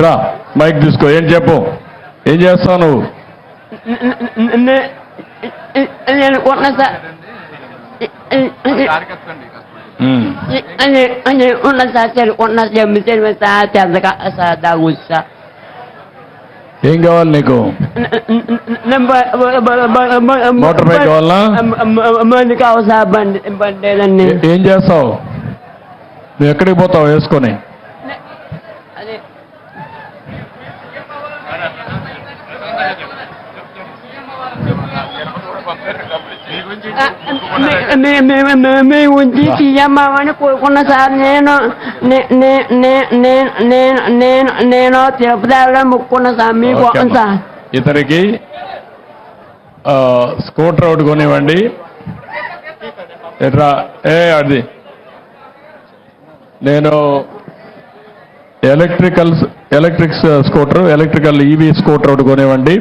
ఇట్రా మైక్ తీసుకో. ఏం చెప్పు? ఏం చేస్తావు నువ్వు? నేను కొన్న సార్. ఉన్న సార్ సరే సార్? సార్ ఏం కావాలి నీకు? మోటార్ బైక్ కావాలా? బండి కావాలి సార్ బండి బండి ఏ- చేస్తావు? నువ్వు ఎక్కడికి పోతావు? వేసుకొని. మీ ఉంచి తీయమ్మని కోరుకున్న సార్ నేను నేను నేను తిరుపతి ముక్కున్న సార్ మీకు ఓకే సార్ ఇతనికి స్కూటర్ ఒకటి కొనివ్వండి. ఎట్రా ఏ అది. నేను electrical electric scooter electrical EV scooter ఒకటి కొనివ్వండి.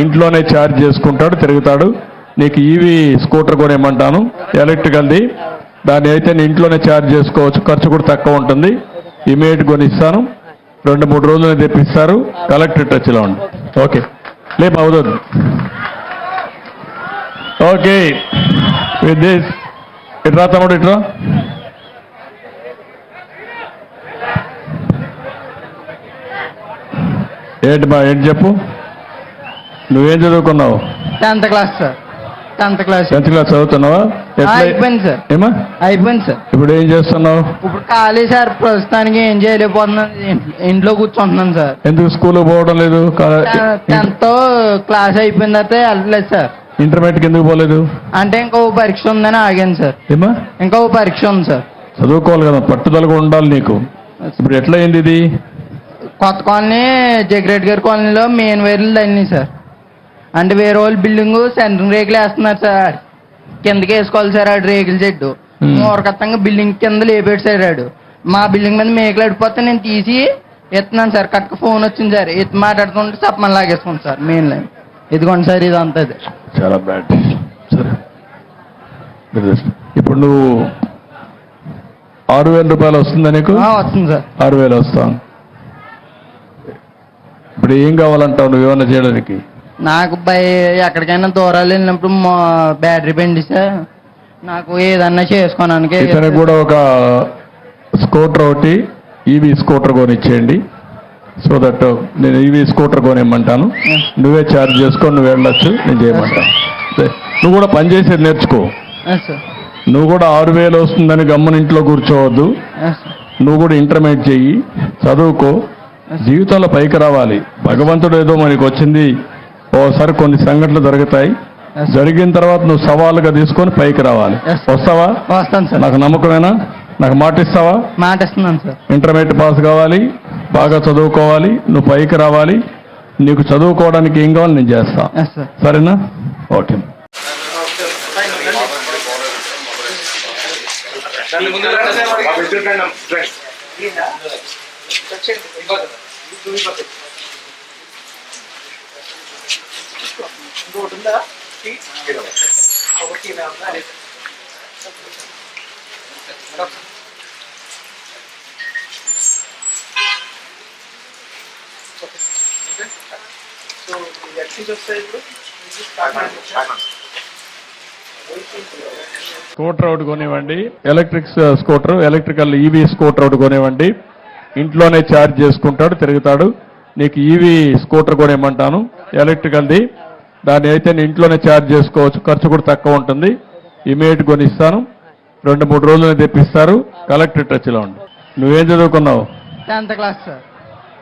ఇంట్లోనే ఛార్జ్ చేసుకుంటాడు తిరుగుతాడు. నీకు ఈవీ స్కూటర్ కొనేయమంటాను. ఎలక్ట్రికల్ది. దాన్ని అయితే ఇంట్లోనే ఛార్జ్ చేసుకోవచ్చు. ఖర్చు కూడా తక్కువ ఉంటుంది. ఇమీడియట్ కొనిస్తాను. రెండు మూడు రోజులు తెప్పిస్తారు. కలెక్టర్ టచ్లో ఉండి. ఓకే. లేపు అవుతుంది ఓకే. With this. ఇట్రా తమ్ముడు ఇట్రా ఏంటి బా ఏంటి చెప్పు? నువ్వేం చదువుకున్నావు? Tenth class sir tenth class. Tenth class చదువుతున్నావా? అయిపోయింది సార్ ఏమా? అయిపోయింది సార్ ఇప్పుడు ఏం చేస్తున్నావు? ఇప్పుడు ఖాళీ సార్ ప్రస్తుతానికి ఏం చేయలేకపోతున్నాను. ఇంట్- ఇంట్లో కూర్చుంటున్నాను సార్ ఎందుకు స్కూల్ పోవడం లేదు? టెన్త్ క్లాస్ అయిపోయిన తర్వాత వెళ్ళలేదు సార్ ఇంటర్మీడియట్కి ఎందుకు పోలేదు? అంటే ఇంకో పరీక్ష ఉందని ఆగాను సార్ ఏమా? ఇంకో పరీక్ష ఉంది సార్ చదువుకోవాలి కదా పట్టుదలగా ఉండాలి నీకు. ఇప్పుడు ఎట్లా అయింది ఇది? కొత్త కాలనీ జగ్రెడ్ గారి కాలనీలో మెయిన్ వైర్లు తగినాయి సార్. అంటే వేరే వాళ్ళు బిల్డింగ్ సెంట్రింగ్ రేకులు వేస్తున్నారు సార్. కిందకి వేసుకోవాలి సార్ ఆడు రేకుల చెట్టు. మూరకత్తంగా బిల్డింగ్ కింద లేపేడు సార్ ఆడు. మా బిల్డింగ్ మీద మేకలు అడిపోతే నేను తీసి ఎత్తున్నాను సార్. కక్క ఫోన్ వచ్చింది సార్. ఎత్తి మాట్లాడుతుంటే చెప్పమని లాగేసుకోండి సార్ మెయిన్ లైన్ ఇదిగోండి సార్ ఇది. అంతా చాలా బ్యాడ్ సరే. ఇప్పుడు నువ్వు ఆరు వేల రూపాయలు వస్తుందా నీకు? వస్తుంది సార్. ఆరు వేలు వస్తాను ఇప్పుడు ఏం కావాలంటావు నువ్వు ఏమైనా చేయడానికి? నాకు బై ఎక్కడికైనా దూరాలు వెళ్ళినప్పుడు బ్యాటరీ బండి సార్. నాకు ఏదన్నా చేసుకోవడానికి ఇతనికి కూడా ఒక స్కూటర్ ఒకటి ఈవీ స్కూటర్ కొనిచ్చేయండి. సో దట్ నేను ఈవీ స్కూటర్ కొనిమ్మంటాను. నువ్వే ఛార్జ్ చేసుకొని నువ్వు వెళ్ళొచ్చు నేను చేయమంటాను. నువ్వు కూడా పని చేసేది నేర్చుకో. నువ్వు కూడా ఆరు వేలు వస్తుందని గమ్మని ఇంట్లో కూర్చోవద్దు. నువ్వు కూడా ఇంటర్మీడియట్ చెయ్యి. చదువుకో. జీవితంలో పైకి రావాలి. భగవంతుడు ఏదో మనకి వచ్చింది. ఓసారి కొన్ని సంఘటనలు జరుగుతాయి. జరిగిన తర్వాత నువ్వు సవాలుగా తీసుకొని పైకి రావాలి. వస్తావా? వస్తాను సార్ నాకు నమ్మకమేనా? నాకు మాట ఇస్తావా? మాట ఇస్తున్నాను సార్ ఇంటర్మీడియట్ పాస్ కావాలి. బాగా చదువుకోవాలి. నువ్వు పైకి రావాలి. నీకు చదువుకోవడానికి ఏం కావాలి నేను చేస్తా. స్కూటర్ ఒకటి కొనివ్వండి. Electric scooter electrical EV scooter ఒకటి కొనివ్వండి. ఇంట్లోనే ఛార్జ్ చేసుకుంటాడు తిరుగుతాడు. నీకు ఈవీ స్కూటర్ కొనివ్వమంటాను ఎలక్ట్రికల్ది. దాన్ని అయితే ఇంట్లోనే ఛార్జ్ చేసుకోవచ్చు ఖర్చు కూడా తక్కువ ఉంటుంది. ఇమీడియట్ కొనిస్తాను. రెండు మూడు రోజులు తెప్పిస్తారు. కలెక్టర్ టచ్లో ఉండి. నువ్వేం చదువుకున్నావు? Tenth class sir.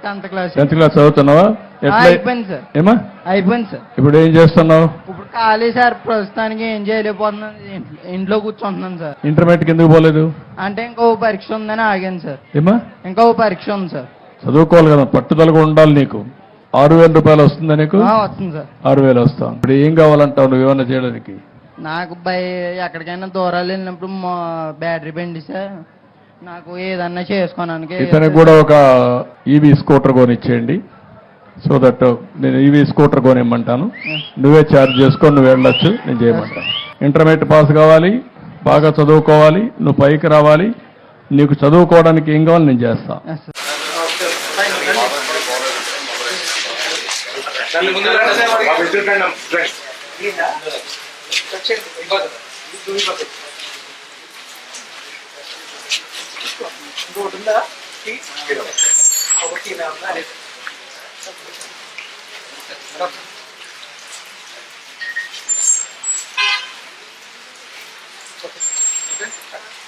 Tenth class. Tenth class చదువుతున్నావా? ఎట్లా? అయిపోయింది సార్. ఏమా అయిపోయింది సార్. ఇప్పుడు ఏం చేస్తున్నావు? ఇప్పుడు ఖాళీ సార్. ప్రస్తుతానికి ఏం చేయలేకపోతున్నాను. ఇంట్లో- కూర్చుంటున్నాను సార్. ఇంటర్మీడియట్కి ఎందుకు పోలేదు? అంటే ఇంకో పరీక్ష ఉందని ఆగాను సార్. ఏమా? ఇంకో పరీక్ష ఉంది సార్. చదువుకోవాలి కదా పట్టుదలగా ఉండాలి నీకు. ఆరు వేల రూపాయలు వస్తుందా నీకు? వస్తుంది సార్. ఆరు వేలు వస్తాం. ఇప్పుడు ఏం కావాలంటావు నువ్వు ఏమైనా చేయడానికి? నాకు బై ఎక్కడికైనా దూరాలు వెళ్ళినప్పుడు బ్యాటరీ బండి సార్. నాకు ఏదన్నా చేసుకోవడానికి ఇతనికి కూడా ఒక ఈవీ స్కూటర్ కొనిచ్చేయండి. సో దట్ నేను ఈవీ స్కూటర్ కొనిమ్మంటాను. నువ్వే ఛార్జ్ చేసుకొని నువ్వు వెళ్ళొచ్చు నేను చేయమంటాను. ఇంటర్మీడియట్ పాస్ కావాలి. బాగా చదువుకోవాలి నువ్వు పైకి రావాలి నీకు చదువుకోవడానికి ఏం కావాలి నేను చేస్తా. Okay.